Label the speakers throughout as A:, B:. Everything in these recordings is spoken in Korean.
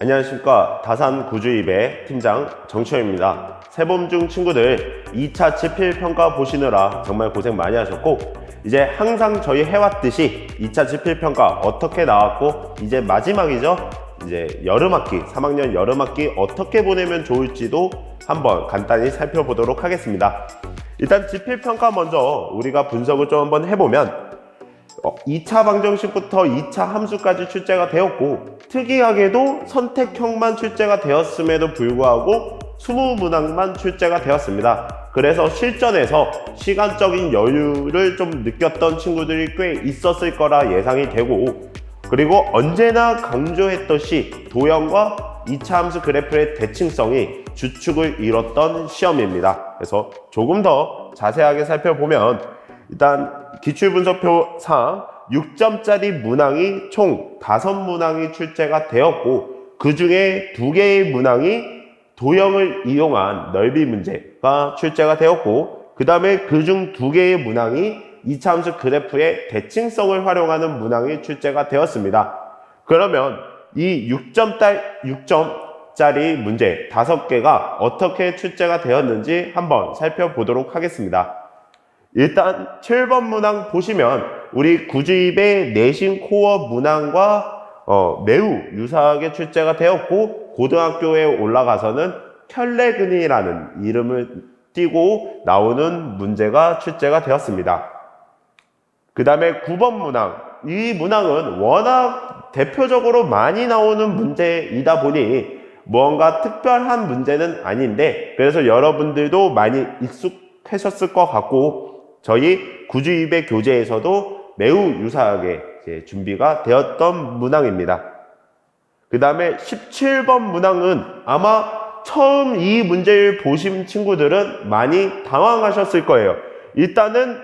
A: 안녕하십니까. 다산 구주입의 팀장 정치호입니다. 세범중 친구들 2차 지필평가 보시느라 정말 고생 많이 하셨고 이제 항상 저희 해왔듯이 2차 지필평가 어떻게 나왔고 이제 마지막이죠? 이제 여름학기 3학년 여름학기 어떻게 보내면 좋을지도 한번 간단히 살펴보도록 하겠습니다. 일단 지필평가 먼저 우리가 분석을 좀 한번 해보면 어, 2차 방정식부터 2차 함수까지 출제가 되었고 특이하게도 선택형만 출제가 되었음에도 불구하고 20문항만 출제가 되었습니다. 그래서 실전에서 시간적인 여유를 좀 느꼈던 친구들이 꽤 있었을 거라 예상이 되고 그리고 언제나 강조했듯이 도형과 2차 함수 그래프의 대칭성이 주축을 이뤘던 시험입니다. 그래서 조금 더 자세하게 살펴보면 일단 기출분석표상 6점짜리 문항이 총 5문항이 출제가 되었고 그 중에 두 개의 문항이 도형을 이용한 넓이 문제가 출제가 되었고 그 다음에 그중두 개의 문항이 이차함수 그래프의 대칭성을 활용하는 문항이 출제가 되었습니다. 그러면 이 6점 딸 6점짜리 문제 5개가 어떻게 출제가 되었는지 한번 살펴보도록 하겠습니다. 일단 7번 문항 보시면 우리 구주입의 내신 코어 문항과 어, 매우 유사하게 출제가 되었고 고등학교에 올라가서는 켤레근이라는 이름을 띄고 나오는 문제가 출제가 되었습니다. 그 다음에 9번 문항. 이 문항은 워낙 대표적으로 많이 나오는 문제이다 보니 뭔가 특별한 문제는 아닌데 그래서 여러분들도 많이 익숙하셨을 것 같고 저희 구주입의 교재에서도 매우 유사하게 준비가 되었던 문항입니다. 그 다음에 17번 문항은 아마 처음 이 문제를 보신 친구들은 많이 당황하셨을 거예요. 일단은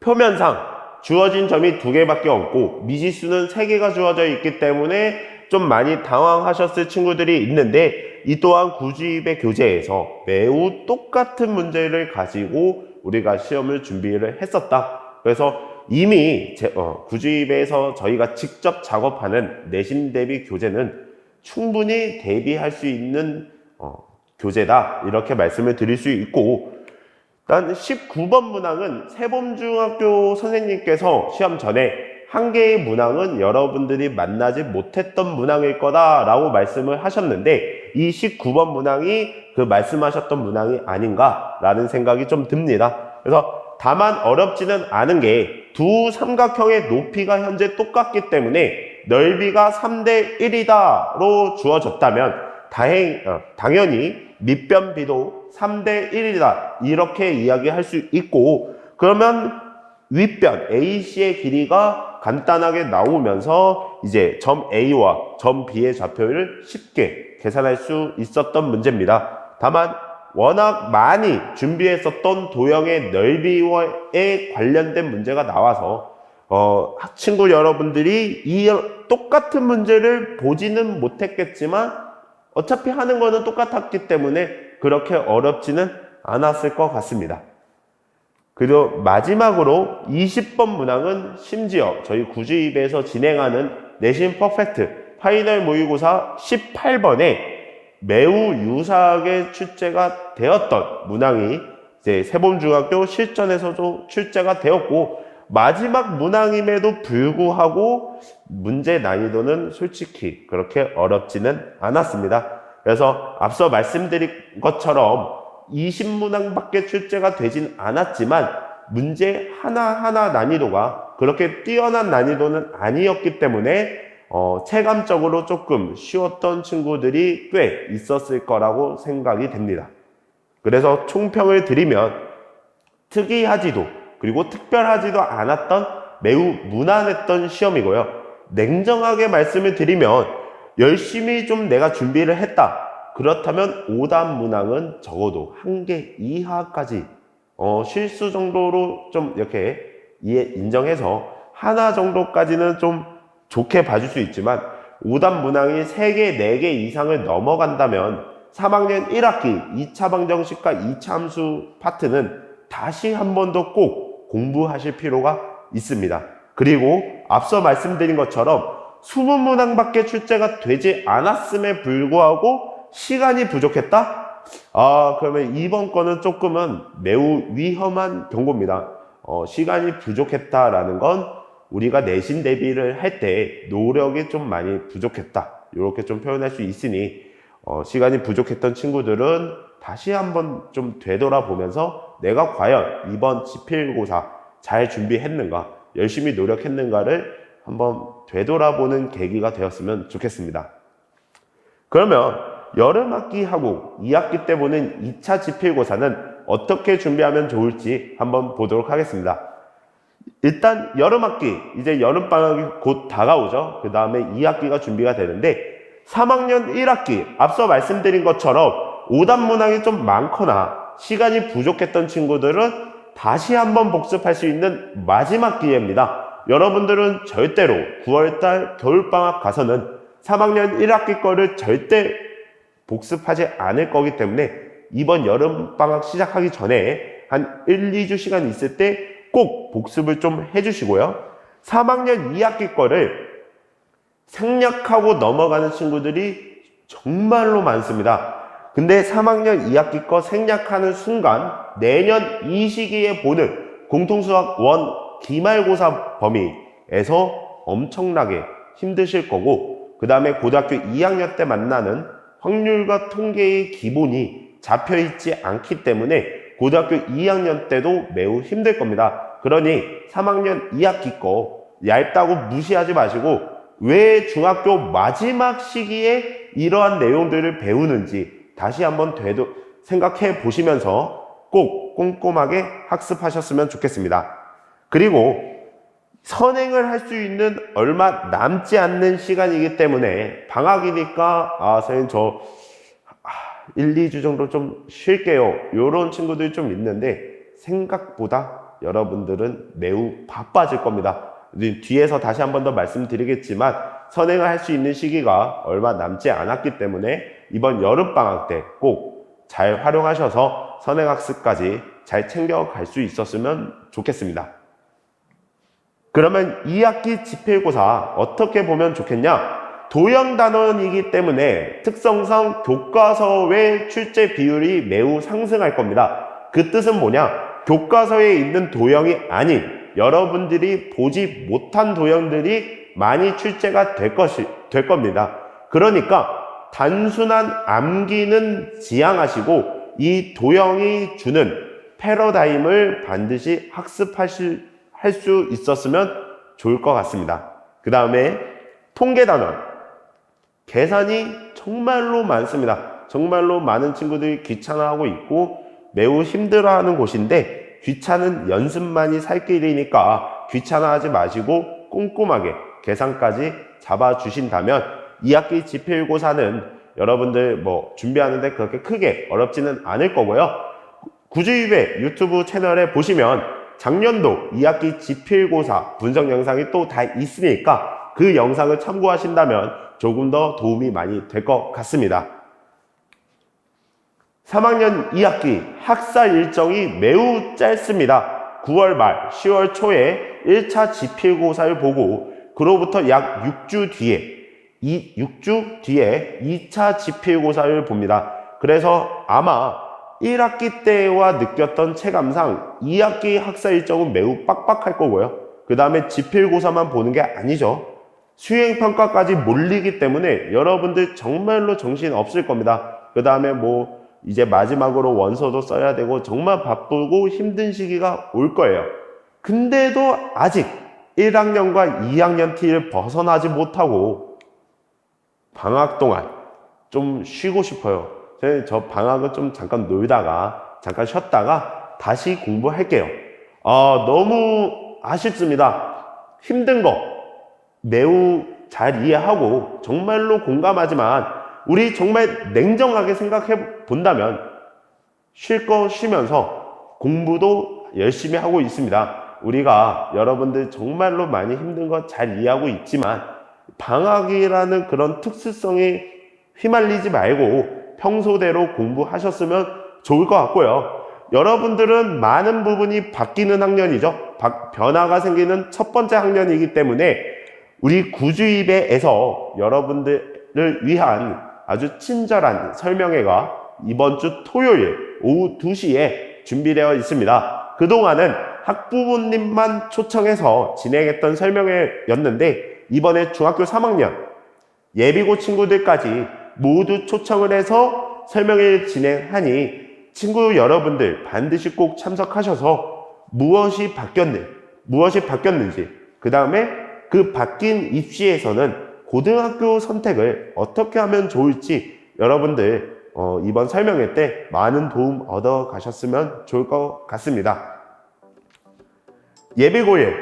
A: 표면상 주어진 점이 두 개밖에 없고 미지수는 세 개가 주어져 있기 때문에 좀 많이 당황하셨을 친구들이 있는데 이 또한 구주입의 교재에서 매우 똑같은 문제를 가지고 우리가 시험을 준비를 했었다. 그래서 이미 제, 어, 구주입에서 저희가 직접 작업하는 내신 대비 교재는 충분히 대비할 수 있는 어, 교재다 이렇게 말씀을 드릴 수 있고 일단 19번 문항은 세범중학교 선생님께서 시험 전에 한 개의 문항은 여러분들이 만나지 못했던 문항일 거다라고 말씀을 하셨는데 이 19번 문항이 그 말씀하셨던 문항이 아닌가라는 생각이 좀 듭니다. 그래서 다만 어렵지는 않은 게 두 삼각형의 높이가 현재 똑같기 때문에 넓이가 3대 1이다로 주어졌다면 다행, 어, 당연히 밑변비도 3대 1이다 이렇게 이야기할 수 있고 그러면 윗변 AC의 길이가 간단하게 나오면서 이제 점 A와 점 B의 좌표를 쉽게 계산할 수 있었던 문제입니다. 다만 워낙 많이 준비했었던 도형의 넓이에 관련된 문제가 나와서 어, 친구 여러분들이 이 똑같은 문제를 보지는 못했겠지만 어차피 하는 거는 똑같았기 때문에 그렇게 어렵지는 않았을 것 같습니다. 그리고 마지막으로 20번 문항은 심지어 저희 구주입에서 진행하는 내신 퍼펙트 파이널 모의고사 18번에 매우 유사하게 출제가 되었던 문항이 이제 세범중학교 실전에서도 출제가 되었고 마지막 문항임에도 불구하고 문제 난이도는 솔직히 그렇게 어렵지는 않았습니다. 그래서 앞서 말씀드린 것처럼 20문항밖에 출제가 되진 않았지만 문제 하나하나 난이도가 그렇게 뛰어난 난이도는 아니었기 때문에 어, 체감적으로 조금 쉬웠던 친구들이 꽤 있었을 거라고 생각이 됩니다. 그래서 총평을 드리면 특이하지도 그리고 특별하지도 않았던 매우 무난했던 시험이고요. 냉정하게 말씀을 드리면 열심히 좀 내가 준비를 했다. 그렇다면 5단 문항은 적어도 한 개 이하까지 어, 실수 정도로 좀 이렇게 이해 인정해서 하나 정도까지는 좀 좋게 봐줄 수 있지만 5단 문항이 3개, 4개 이상을 넘어간다면 3학년 1학기 2차 방정식과 2차 함수 파트는 다시 한 번 더 꼭 공부하실 필요가 있습니다. 그리고 앞서 말씀드린 것처럼 수분 문항밖에 출제가 되지 않았음에 불구하고 시간이 부족했다? 아, 그러면 이번 거는 조금은 매우 위험한 경고입니다. 어, 시간이 부족했다라는 건 우리가 내신 대비를 할 때 노력이 좀 많이 부족했다. 이렇게 좀 표현할 수 있으니 어, 시간이 부족했던 친구들은 다시 한번 좀 되돌아보면서 내가 과연 이번 지필고사 잘 준비했는가, 열심히 노력했는가를 한번 되돌아보는 계기가 되었으면 좋겠습니다. 그러면 여름학기하고 2학기 때 보는 2차 지필고사는 어떻게 준비하면 좋을지 한번 보도록 하겠습니다. 일단 여름 학기, 이제 여름 방학이 곧 다가오죠. 그 다음에 2학기가 준비가 되는데 3학년 1학기, 앞서 말씀드린 것처럼 오답 문항이 좀 많거나 시간이 부족했던 친구들은 다시 한번 복습할 수 있는 마지막 기회입니다. 여러분들은 절대로 9월달 겨울방학 가서는 3학년 1학기 거를 절대 복습하지 않을 거기 때문에 이번 여름방학 시작하기 전에 한 1, 2주 시간 있을 때 꼭 복습을 좀 해주시고요. 3학년 2학기 거를 생략하고 넘어가는 친구들이 정말로 많습니다. 근데 3학년 2학기 거 생략하는 순간 내년 이 시기에 보는 공통수학 원 기말고사 범위에서 엄청나게 힘드실 거고 그 다음에 고등학교 2학년 때 만나는 확률과 통계의 기본이 잡혀 있지 않기 때문에 고등학교 2학년 때도 매우 힘들 겁니다. 그러니 3학년 2학기 거 얇다고 무시하지 마시고 왜 중학교 마지막 시기에 이러한 내용들을 배우는지 다시 한번 되도 생각해 보시면서 꼭 꼼꼼하게 학습하셨으면 좋겠습니다. 그리고 선행을 할 수 있는 얼마 남지 않는 시간이기 때문에 방학이니까 아 선생님 저 1, 2주 정도 좀 쉴게요. 이런 친구들이 좀 있는데 생각보다 여러분들은 매우 바빠질 겁니다. 뒤에서 다시 한 번 더 말씀드리겠지만 선행을 할 수 있는 시기가 얼마 남지 않았기 때문에 이번 여름방학 때 꼭 잘 활용하셔서 선행학습까지 잘 챙겨갈 수 있었으면 좋겠습니다. 그러면 2학기 지필고사 어떻게 보면 좋겠냐? 도형 단원이기 때문에 특성상 교과서의 출제 비율이 매우 상승할 겁니다. 그 뜻은 뭐냐? 교과서에 있는 도형이 아닌 여러분들이 보지 못한 도형들이 많이 출제가 될 것이 될 겁니다. 그러니까 단순한 암기는 지양하시고 이 도형이 주는 패러다임을 반드시 학습하실 할 수 있었으면 좋을 것 같습니다. 그 다음에 통계 단원 계산이 정말로 많습니다. 정말로 많은 친구들이 귀찮아하고 있고 매우 힘들어하는 곳인데 귀찮은 연습만이 살 길이니까 귀찮아하지 마시고 꼼꼼하게 계산까지 잡아주신다면 2학기 지필고사는 여러분들 뭐 준비하는데 그렇게 크게 어렵지는 않을 거고요. 구주입의 유튜브 채널에 보시면 작년도 2학기 지필고사 분석 영상이 또 다 있으니까 그 영상을 참고하신다면 조금 더 도움이 많이 될 것 같습니다. 3학년 2학기 학사 일정이 매우 짧습니다. 9월 말, 10월 초에 1차 지필고사를 보고 그로부터 약 6주 뒤에 이 6주 뒤에 2차 지필고사를 봅니다. 그래서 아마 1학기 때와 느꼈던 체감상 2학기 학사 일정은 매우 빡빡할 거고요. 그 다음에 지필고사만 보는 게 아니죠. 수행평가까지 몰리기 때문에 여러분들 정말로 정신 없을 겁니다. 그 다음에 뭐 이제 마지막으로 원서도 써야 되고 정말 바쁘고 힘든 시기가 올 거예요. 근데도 아직 1학년과 2학년 티를 벗어나지 못하고 방학 동안 좀 쉬고 싶어요. 저 방학은 좀 잠깐 놀다가, 잠깐 쉬었다가 다시 공부할게요. 아, 너무 아쉽습니다. 힘든 거 매우 잘 이해하고 정말로 공감하지만 우리 정말 냉정하게 생각해 본다면 쉴 거 쉬면서 공부도 열심히 하고 있습니다. 우리가 여러분들 정말로 많이 힘든 거 잘 이해하고 있지만 방학이라는 그런 특수성에 휘말리지 말고 평소대로 공부하셨으면 좋을 것 같고요. 여러분들은 많은 부분이 바뀌는 학년이죠. 바- 변화가 생기는 첫 번째 학년이기 때문에 우리 구주입에서 여러분들을 위한 아주 친절한 설명회가 이번 주 토요일 오후 2시에 준비되어 있습니다. 그동안은 학부모님만 초청해서 진행했던 설명회였는데 이번에 중학교 3학년 예비고 친구들까지 모두 초청을 해서 설명회를 진행하니 친구 여러분들 반드시 꼭 참석하셔서 무엇이 바뀌었는지, 무엇이 바뀌었는지, 그 다음에 그 바뀐 입시에서는 고등학교 선택을 어떻게 하면 좋을지 여러분들 어, 이번 설명회 때 많은 도움 얻어 가셨으면 좋을 것 같습니다. 예비고일,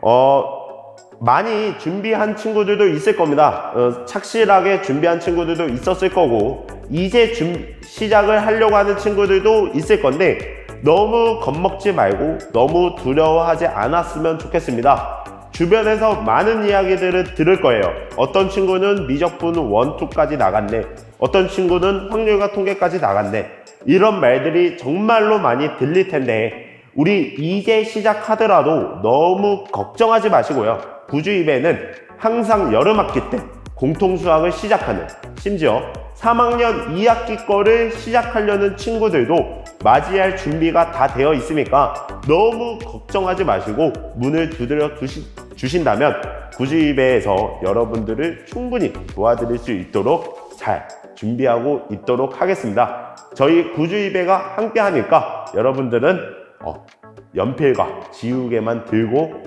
A: 어, 많이 준비한 친구들도 있을 겁니다. 어, 착실하게 준비한 친구들도 있었을 거고, 이제 준, 시작을 하려고 하는 친구들도 있을 건데, 너무 겁먹지 말고, 너무 두려워하지 않았으면 좋겠습니다. 주변에서 많은 이야기들을 들을 거예요. 어떤 친구는 미적분 1, 2까지 나갔네. 어떤 친구는 확률과 통계까지 나갔네. 이런 말들이 정말로 많이 들릴 텐데, 우리 이제 시작하더라도 너무 걱정하지 마시고요. 구주입에는 항상 여름학기 때 공통수학을 시작하는, 심지어 3학년 2학기 거를 시작하려는 친구들도 맞이할 준비가 다 되어 있으니까 너무 걱정하지 마시고 문을 두드려 두시, 주신다면 구주입에서 여러분들을 충분히 도와드릴 수 있도록 잘 준비하고 있도록 하겠습니다. 저희 구주입회가 함께 하니까 여러분들은 어, 연필과 지우개만 들고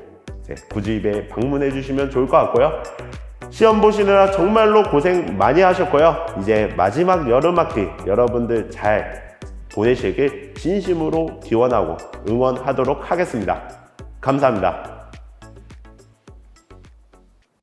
A: 구주입에 방문해 주시면 좋을 것 같고요. 시험 보시느라 정말로 고생 많이 하셨고요. 이제 마지막 여름학기 여러분들 잘 보내시길 진심으로 기원하고 응원하도록 하겠습니다. 감사합니다.